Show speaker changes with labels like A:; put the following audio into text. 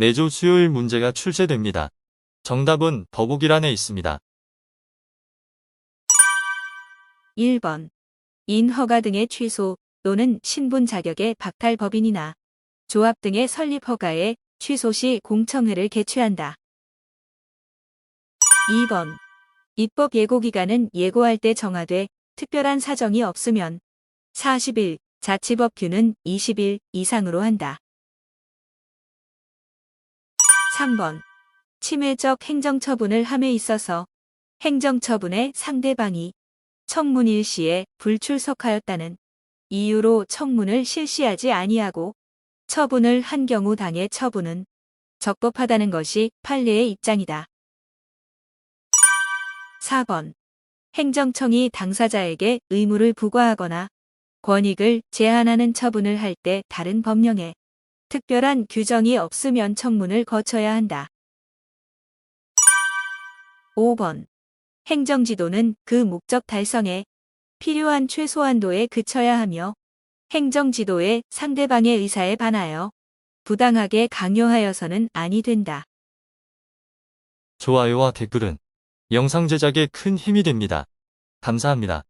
A: 매주 수요일 문제가 출제됩니다. 정답은 더보기란에 있습니다.
B: 1번. 인허가 등의 취소 또는 신분 자격의 박탈 법인이나 조합 등의 설립 허가에 취소 시 공청회를 개최한다. 2번. 입법 예고 기간은 예고할 때 정하되 특별한 사정이 없으면 40일, 자치법규는 20일 이상으로 한다. 3번. 침해적 행정처분을 함에 있어서 행정처분의 상대방이 청문 일시에 불출석하였다는 이유로 청문을 실시하지 아니하고 처분을 한 경우 당의 처분은 적법하다는 것이 판례의 입장이다. 4번. 행정청이 당사자에게 의무를 부과하거나 권익을 제한하는 처분을 할 때 다른 법령에 특별한 규정이 없으면 청문을 거쳐야 한다. 5번. 행정지도는 그 목적 달성에 필요한 최소한도에 그쳐야 하며 행정지도에 상대방의 의사에 반하여 부당하게 강요하여서는 아니 된다.
A: 좋아요와 댓글은 영상 제작에 큰 힘이 됩니다. 감사합니다.